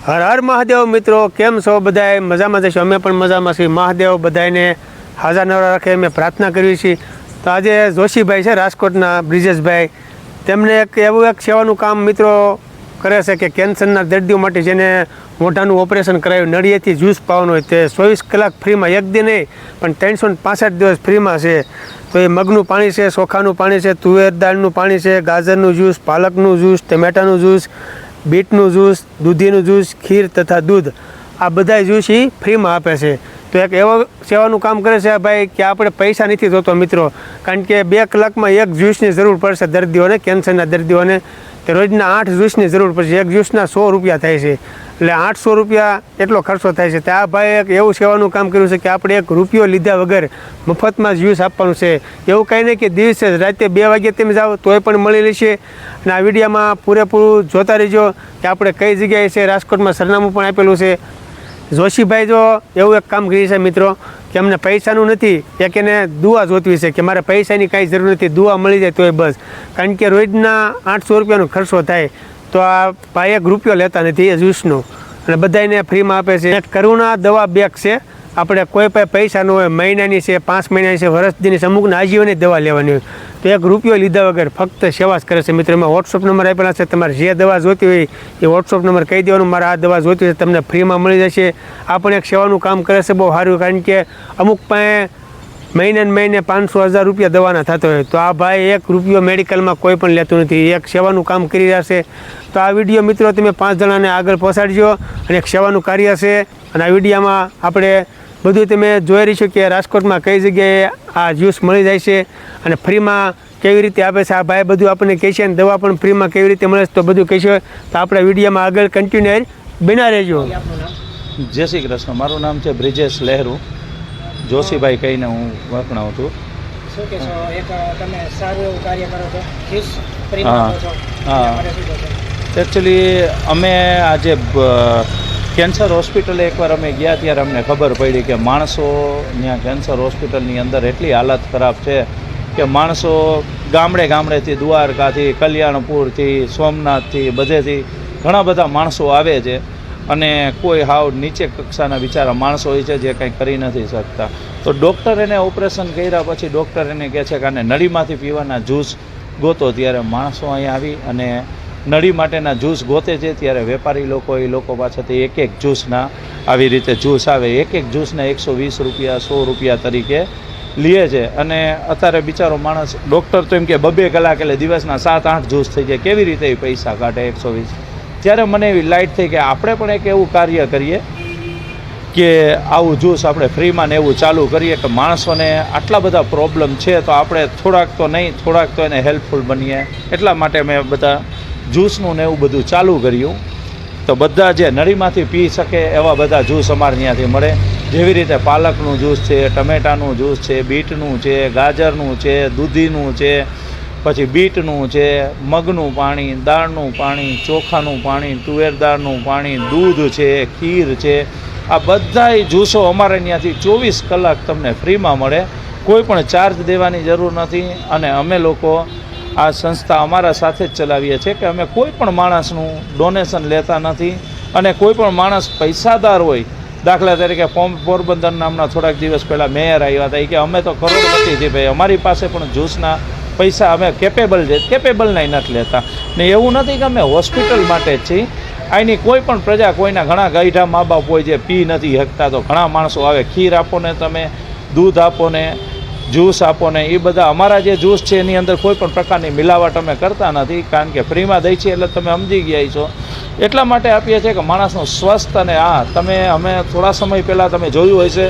હર હર મહાદેવ મિત્રો, કેમ છો બધાએ મજામાં જશો? અમે પણ મજામાં છીએ. મહાદેવ બધાને હાજર નવરા રાખે અમે પ્રાર્થના કરવી છીએ. તો આજે જોશીભાઈ છે, રાજકોટના બ્રિજેશભાઈ. તેમને એક એવું એક સેવાનું કામ મિત્રો કરે છે કે કેન્સરના દર્દીઓ માટે જેને મોઢાનું ઓપરેશન કરાયું, નળિયેથી જ્યુસ પાવાનું હોય તે ચોવીસ કલાક ફ્રીમાં એક દી નહીં, પણ ત્રણસો પાસઠ દિવસ ફ્રીમાં છે. તો એ મગનું પાણી છે, ચોખાનું પાણી છે, તુવેર દાળનું પાણી છે, ગાજરનું જ્યુસ, પાલકનું જ્યુસ, ટમેટાનું જ્યુસ બીટનું જ્યુસ, દૂધીનું જ્યુસ, ખીર તથા દૂધ, આ બધા જ્યુસ એ ફ્રીમાં આપે છે. તો એક એવો સેવાનું કામ કરે છે ભાઈ કે આપણે પૈસા નથી જોતો મિત્રો. કારણ કે બે કલાકમાં એક જ્યુસની જરૂર પડશે દર્દીઓને, કેન્સરના દર્દીઓને. તે રોજના આઠ જ્યુસની જરૂર પડશે. એક જ્યુસના સો રૂપિયા થાય છે. એટલે આઠસો રૂપિયા એટલો ખર્ચો થાય છે. તો આ ભાઈ એક એવું સેવાનું કામ કર્યું છે કે આપણે એક રૂપિયો લીધા વગર મફતમાં જ્યુસ આપવાનું છે. એવું કંઈ નહીં કે દિવસે રાતે બે વાગ્યે તમે જાઓ તોય પણ મળી લેશે. અને આ વિડીયામાં પૂરેપૂરું જોતા રહેજો કે આપણે કઈ જગ્યાએ છે. રાજકોટમાં સરનામું પણ આપેલું છે. જોશીભાઈ જો એવું એક કામ કરી છે મિત્રો. કે અમને પૈસાનું નથી એક એને દુઆ જોતવી છે કે મારે પૈસાની કાંઈ જરૂર નથી, દુઆ મળી જાય તોય બસ. કારણ કે રોજના આઠસો રૂપિયાનો ખર્ચો થાય, તો આ ભાઈ એક રૂપિયો લેતા નથી, એ જ્યુસનો અને બધાને ફ્રીમાં આપે છે. એક કરુણા દવા બેગ છે. આપણે કોઈ પણ પૈસા ન હોય, મહિનાની છે, પાંચ મહિનાની છે વર્ષદીની છે અમુકને આજીવનની દવા લેવાની હોય. તો એક રૂપિયો લીધા વગર ફક્ત સેવા જ કરે છે. મિત્રો, એમાં વોટ્સઅપ નંબર આપેલા છે. તમારે જે દવા જોતી હોય એ વોટ્સઅપ નંબર કહી દેવાનું. મારે આ દવા જોતી હોય તમને ફ્રીમાં મળી જશે. આ પણ એક સેવાનું કામ કરે છે બહુ સારું, કારણ કે અમુક પાસે મહિને મહિને પાંચસો હજાર રૂપિયા દવાના થતો હોય. તો આ ભાઈ એક રૂપિયો મેડિકલમાં કોઈ પણ લેતું નથી. એક સેવાનું કામ કરી રહ્યા છે. તો આ વીડિયો મિત્રો તમે પાંચ જણાને આગળ પહોંચાડજો અને એક સેવાનું કાર્ય છે. અને આ વિડીયામાં આપણે બધું તમે જોઈ રહી છો કે રાજકોટમાં કઈ જગ્યાએ આ જ્યુસ મળી જાય છે અને ફ્રીમાં કેવી રીતે આપે છે? આ ભાઈ બધું આપણને કહે છે અને દવા પણ ફ્રીમાં કેવી રીતે મળે છે તો બધું કહેશે તો આપણે વિડીયોમાં આગળ કન્ટિન્યુ બના રહેજો. જય શ્રી કૃષ્ણ. મારું નામ છે બ્રિજેશ લહેરુ. જોશીભાઈ કહીને હું વખણાવું છું. શું કહેશો? એક તમે સારું એવું કાર્ય કરો છો? ફીસ હા. ફ્રીમાં હા. એકચ્યુઅલી અમે આજે કેન્સર હોસ્પિટલે એકવાર અમે ગયા ત્યારે અમને ખબર પડી કે માણસો ત્યાં કેન્સર હોસ્પિટલની અંદર એટલી હાલત ખરાબ છે કે માણસો ગામડે ગામડેથી દ્વારકાથી, કલ્યાણપુરથી, સોમનાથથી, બધેથી ઘણા બધા માણસો આવે છે અને કોઈ હાવ નીચે કક્ષાના બિચારા માણસો હોય છે જે કંઈ કરી નથી શકતા. તો ડૉક્ટર એને ઓપરેશન કર્યા પછી ડૉક્ટર એને કહે છે કે આને નળીમાંથી પીવાના જ્યુસ ગોતો ત્યારે માણસો અહીંયા આવી અને નળી માટેના જ્યુસ ગોતે છે, ત્યારે વેપારી લોકો, એ લોકો પાસેથી એક એક જ્યુસના આવી રીતે જ્યુસ આવે. એક એક જ્યુસના એકસો વીસ રૂપિયા, સો રૂપિયા તરીકે લે છે. અને અત્યારે બિચારો માણસ, ડૉક્ટર તો એમ કે બબે કલાક એટલે દિવસના સાત, આઠ જ્યુસ થઈ જાય. કેવી રીતે એ પૈસા કાઢે એકસો વીસ? ત્યારે મને એવી લાઇટ થઈ કે આપણે પણ એક એવું કાર્ય કરીએ કે આવું જ્યુસ આપણે ફ્રીમાં ને એવું ચાલુ કરીએ કે માણસોને આટલા બધા પ્રોબ્લેમ છે, તો આપણે થોડાક તો નહીં, થોડાક તો એને હેલ્પફુલ બનીએ. એટલા માટે મેં બધા જ્યુસનું ને એવું બધું ચાલુ કર્યું. તો બધા જે નળીમાંથી પી શકે એવા બધા જ્યુસ અમારે ત્યાંથી મળે. જેવી રીતે પાલકનું જ્યુસ છે, ટમેટાનું જ્યુસ છે, બીટનું છે, ગાજરનું છે, દૂધીનું છે, પછી બીટનું છે, મગનું પાણી, દાળનું પાણી, ચોખાનું પાણી, તુવેર દાળનું પાણી, દૂધ છે, ખીર છે. આ બધાય જ્યુસો અમારે ત્યાંથી ચોવીસ કલાક તમને ફ્રીમાં મળે. કોઈ પણ ચાર્જ દેવાની જરૂર નથી અને અમે લોકો આ સંસ્થા અમારા સાથે જ ચલાવીએ છીએ કે અમે કોઈ પણ માણસનું ડોનેશન લેતા નથી અને કોઈ પણ માણસ પૈસાદાર હોય, દાખલા તરીકે ફોર્મ પોરબંદર નામના થોડાક દિવસ પહેલાં મેયર આવ્યા હતા, એ કે અમે તો કરોડપતિ છે ભાઈ, અમારી પાસે પણ જ્યુસના પૈસા અમે કેપેબલ છે કેપેબલના નથી લેતા. ને એવું નથી કે અમે હોસ્પિટલ માટે જ છીએ. અહીંની કોઈ પણ પ્રજા કોઈના ઘણા ગઈઢા મા બાપ હોય જે પી નથી શકતા, તો ઘણા માણસો આવે, ખીર આપો ને તમે, દૂધ આપો ને જ્યુસ આપો ને એ બધા અમારા જે જ્યુસ છે, એની અંદર કોઈ પણ પ્રકારની મિલાવટ અમે કરતા નથી, કારણ કે ફ્રીમાં દઈ છીએ એટલે તમે સમજી ગયા છો. એટલા માટે આપીએ છીએ કે માણસનું સ્વસ્થ અને આ, તમે, અમે થોડા સમય પહેલાં તમે જોયું હશે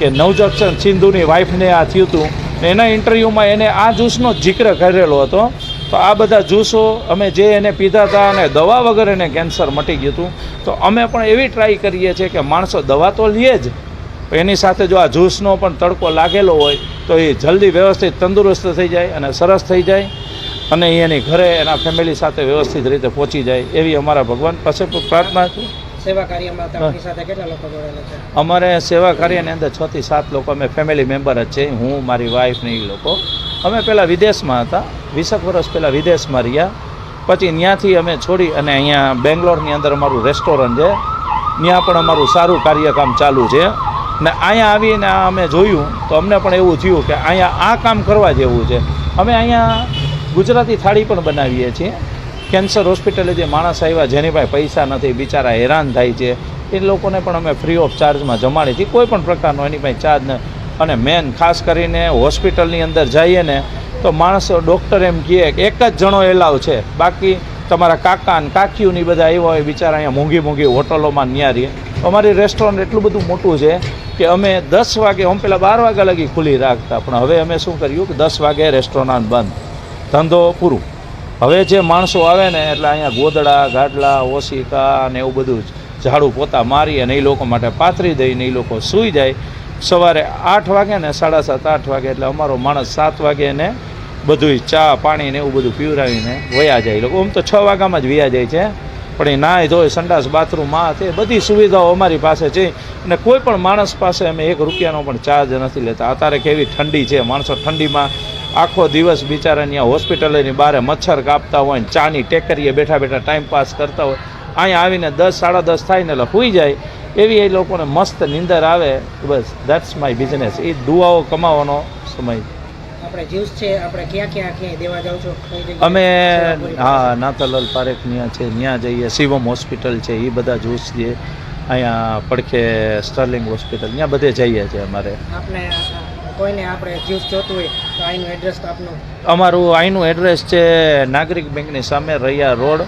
કે નવજક્ષણ સિંધુની વાઈફને આ થયું હતું એના ઇન્ટરવ્યૂમાં એને આ જ્યુસનો જિક્ર કરેલો હતો. તો આ બધા જ્યુસો અમે જે એને પીધા હતા અને દવા વગર એને કેન્સર મટી ગયું હતું. તો અમે પણ એવી ટ્રાય કરીએ છીએ કે માણસો દવા તો લે જ એની સાથે જો આ જ્યુસનો પણ તડકો લાગેલો હોય તો એ જલ્દી વ્યવસ્થિત તંદુરસ્ત થઈ જાય અને સરસ થઈ જાય અને એ એની ઘરે એના ફેમિલી સાથે વ્યવસ્થિત રીતે પહોંચી જાય એવી અમારા ભગવાન. પાસે પ્રાર્થના છે સેવા અમારે સેવા કાર્યની અંદર છ થી સાત લોકો અમે ફેમિલી મેમ્બર જ છે હું મારી વાઈફ ને એ લોકો. અમે પહેલાં વિદેશમાં હતા વીસેક વર્ષ પહેલાં વિદેશમાં રહ્યા. પછી ત્યાંથી અમે છોડી અને અહીંયા બેંગ્લોરની અંદર અમારું રેસ્ટોરન્ટ છે. ત્યાં પણ અમારું સારું કાર્યકામ ચાલુ છે. ને અહીંયા આવીને આ અમે જોયું તો અમને પણ એવું થયું કે અહીંયા આ કામ કરવા જેવું છે. અમે અહીંયા ગુજરાતી થાળી પણ બનાવીએ છીએ. કેન્સર હોસ્પિટલે જે માણસ આવ્યા જેની પાસે પૈસા નથી, બિચારા હેરાન થાય છે. એ લોકોને પણ અમે ફ્રી ઓફ ચાર્જમાં જમાડીએ છીએ કોઈ પણ પ્રકારનો એની પાસે ચાર્જ ન અને મેન ખાસ કરીને હોસ્પિટલની અંદર જઈએ ને તો માણસ ડૉક્ટર એમ કહે કે એક જ જણો એલાવ છે. બાકી તમારા કાકા ને કાકીઓની બધા આવ્યા હોય બિચારા અહીંયા મોંઘી મોંઘી હોટલોમાં ન્યારીએ અમારી રેસ્ટોરન્ટ એટલું બધું મોટું છે કે અમે દસ વાગે અમે પેલા બાર વાગ્યા લગી ખુલ્લી રાખતા પણ હવે અમે શું કર્યું કે દસ વાગે રેસ્ટોરન્ટ બંધ. ધંધો પૂરું. હવે જે માણસો આવે ને, એટલે અહીંયા ગોદડા, ગાડલા, ઓશિકા ને એવું બધું ઝાડુ પોતા મારી અને એ લોકો માટે પાથરી દઈને એ લોકો સૂઈ જાય. સવારે આઠ વાગે ને સાડા સાત, આઠ વાગે, એટલે અમારો માણસ સાત વાગે ને બધુંય ચા, પાણી ને એવું બધું પીવરાવીને વયા જાય. એ લોકો, આમ તો છ વાગ્યામાં જ વયા જાય છે. પણ એ નાય ધોય, સંડાસ, બાથરૂમ, આ તે બધી સુવિધાઓ અમારી પાસે છે. અને કોઈ પણ માણસ પાસે અમે એક રૂપિયાનો પણ ચાર્જ નથી લેતા. અત્યારે કેવી ઠંડી છે. માણસો ઠંડીમાં આખો દિવસ બિચારા ત્યાં હોસ્પિટલની બહાર મચ્છર કાપતા હોય ને ચાની ટેકરીએ બેઠા બેઠા ટાઈમ પાસ કરતા હોય. અહીંયા આવીને દસ, સાડા દસ થાય ને એટલે હોઈ જાય. એવી એ લોકોને મસ્ત નીંદર આવે. બસ દેટ્સ માય બિઝનેસ એ દુઆઓ કમાવાનો સમય. આપણે જ્યુસ છે આપણે ક્યાં ક્યાં ક્યાંય દેવા જાવ છો? અમે હા નાતાલાલ પારેખ ત્યાં છે ત્યાં જઈએ. શિવમ હોસ્પિટલ છે એ બધા જ્યુસ છે અહીંયા પડખે સ્ટર્લિંગ હોસ્પિટલ ત્યાં બધે જઈએ છીએ અમારે. આપણે કોઈને આપણે જ્યુસ જોતું હોય તો અહીંનું એડ્રેસ તો આપનું. અમારું અહીંનું એડ્રેસ છે નાગરિક બેંકની સામે રૈયા રોડ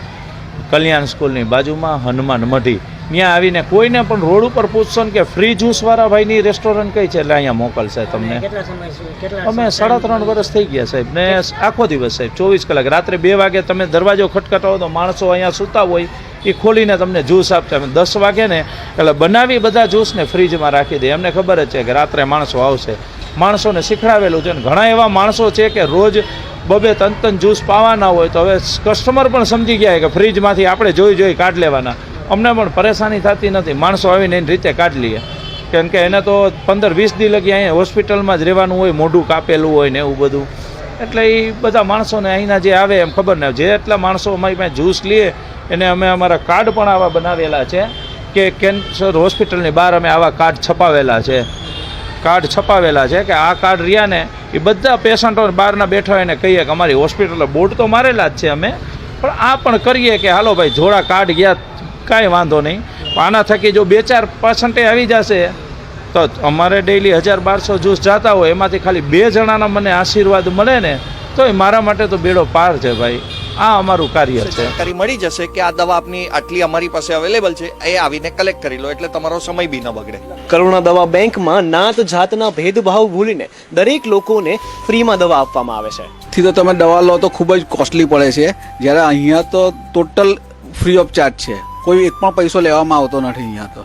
કલ્યાણ સ્કૂલની બાજુમાં હનુમાન મઢી. ત્યાં આવીને કોઈને પણ રોડ ઉપર પૂછશો ને કે ફ્રી જ્યુસવાળા ભાઈની રેસ્ટોરન્ટ કઈ છે? એટલે અહીંયા મોકલશે તમને. અને અમે સાડા ત્રણ વર્ષ થઈ ગયા સાહેબ. ને આખો દિવસ સાહેબ ચોવીસ કલાક. રાત્રે બે વાગે તમે દરવાજો ખટખટાવો તો માણસો અહીંયા સૂતા હોય એ ખોલીને તમને જ્યુસ આપશે. અમે દસ વાગે ને એટલે બનાવી બધા જ્યુસને ફ્રીજમાં રાખી દે એમને ખબર જ છે કે રાત્રે માણસો આવશે. માણસોને શીખડાવેલું છે ને. ઘણા એવા માણસો છે કે રોજ બબે તન તન જ્યુસ પાવાના હોય તો હવે કસ્ટમર પણ સમજી ગયા કે ફ્રીજમાંથી આપણે જોઈ જોઈ કાઢ લેવાના. અમને પણ પરેશાની થતી નથી. માણસો આવીને એની રીતે કાઢ લઈએ કેમ કે એને તો પંદર, વીસ દી લગી અહીંયા હોસ્પિટલમાં જ રહેવાનું હોય, મોઢું કાપેલું હોય ને એવું બધું. એટલે એ બધા માણસોને અહીંના જે આવે એમ ખબર ને જે એટલા માણસો અમારી પાસે જ્યુસ લઈએ એને અમે અમારા કાર્ડ પણ આવા બનાવેલા છે કે કેન્સર હોસ્પિટલની બહાર અમે આવા કાર્ડ છપાવેલા છે. કાર્ડ છપાવેલા છે કે આ કાર્ડ રહ્યા ને એ બધા પેશન્ટો બહારના બેઠા હોય ને કહીએ કે અમારી હોસ્પિટલ બોર્ડ તો મારેલા જ છે અમે. પણ આ પણ કરીએ કે, હાલો ભાઈ, જોડા કાર્ડ ગયા કાંઈ વાંધો નહીં. આના થકી જો બે ચાર પર્સન્ટે આવી જશે તો અમારે ડેઈલી હજાર બારસો જ્યુસ જતા હોય એમાંથી ખાલી બે જણાના મને આશીર્વાદ મળે ને તો એ મારા માટે તો બેડો પાર છે ભાઈ. આ અમારું કાર્ય છે. જાણકારી મળી જશે કે આ દવા આપની આટલી અમારી પાસે અવેલેબલ છે એ આવીને કલેક્ટ કરી લો એટલે તમારો સમય બી ન બગડે. કરુણા દવા બેંકમાં નાત જાતના ભેદભાવ ભૂલીને દરેક લોકોને ફ્રીમાં દવા આપવામાં આવે છે. થી તો તમે દવા લો તો ખૂબ જ કોસ્ટલી પડે છે. જ્યારે અહીંયા તો ટોટલ ફ્રી ઓફ ચાર્જ છે. કોઈ એક પણ પૈસો લેવામાં આવતો નથી અહીંયા તો.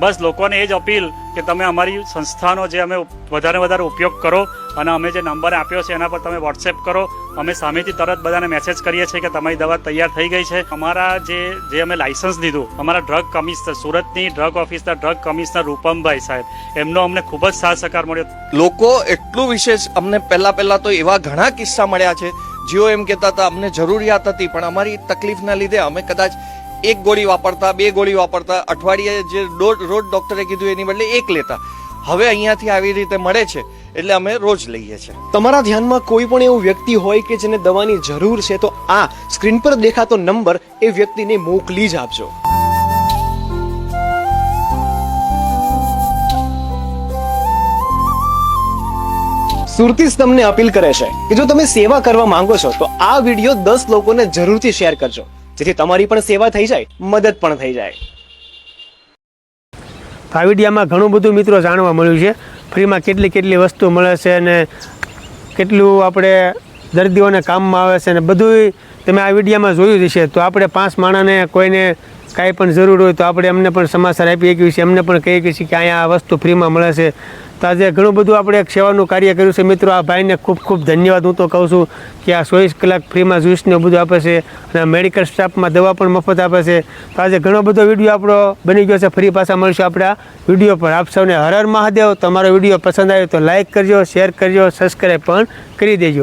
બસ લોકોને એ જ અપીલ કે તમે અમારી સંસ્થાનો જે અમે વધારે વધારે ઉપયોગ કરો અને અમે જે નંબર આપ્યો છે એના પર તમે વોટ્સએપ કરો. અમે સામેથી તરત બધાને મેસેજ કરીએ છીએ કે તમારી દવા તૈયાર થઈ ગઈ છે. અમારા જે જે અમે લાઇસન્સ લીધું અમારા ડ્રગ કમિશનર સુરતની ડ્રગ ઓફિસના ડ્રગ કમિશનર રૂપમભાઈ સાહેબ એમનો અમને ખૂબ જ સાથ સહકાર મળ્યો. લોકો એટલું વિશેષ અમને પહેલાં પહેલાં તો એવા ઘણા કિસ્સા મળ્યા છે. જેઓ એમ કહેતા હતા અમને જરૂરિયાત હતી પણ અમારી તકલીફના લીધે અમે કદાચ એક ગોળી વાપરતા, બે ગોળી વાપરતા, અઠવાડિયે જે રોજ ડોક્ટરે કીધું એની બદલે એક લેતા. હવે અહીંયાથી આવી રીતે મળે છે, એટલે અમે રોજ લઈએ છીએ. તમારા ધ્યાનમાં કોઈ પણ એવું વ્યક્તિ હોય કે જેને દવાની જરૂર છે, તો આ સ્ક્રીન પર દેખાતો નંબર એ વ્યક્તિને મોકલી જ આપજો. સુરતીસ તમને અપીલ કરે છે કે જો તમે સેવા કરવા માંગો છો, તો આ વીડિયો દસ લોકોને જરૂરથી શેર કરજો. જેથી તમારી પણ સેવા થઈ જાય, મદદ પણ થઈ જાય. તો આ વિડીયામાં ઘણું બધું મિત્રો જાણવા મળ્યું છે. ફ્રીમાં કેટલી કેટલી વસ્તુ મળે છે અને કેટલું આપણે દર્દીઓને કામમાં આવે છે અને બધું તમે આ વિડીયામાં જોયું જ છે તો આપણે પાંચ માણસને કોઈને કાંઈ પણ જરૂર હોય તો આપણે એમને પણ સમાચાર આપી શકીએ છીએ. એમને પણ કહી છીએ કે અહીંયા આ વસ્તુ ફ્રીમાં મળે છે. તો આજે ઘણું બધું આપણે એક સેવાનું કાર્ય કર્યું છે. મિત્રો, આ ભાઈને ખૂબ ખૂબ ધન્યવાદ. હું તો કહું છું કે આ ચોવીસ કલાક ફ્રીમાં જ્યુસને બધું આપે છે અને મેડિકલ સ્ટાફમાં દવા પણ મફત આપે છે. તો આજે ઘણો બધો વીડિયો આપણો બની ગયો છે. ફરી પાછા મળશું આપણે વીડિયો પર. આપ સૌને હર હર મહાદેવ. તમારો વીડિયો પસંદ આવ્યો તો લાઇક કરજો, શેર કરજો, સબસ્ક્રાઈબ પણ કરી દેજો.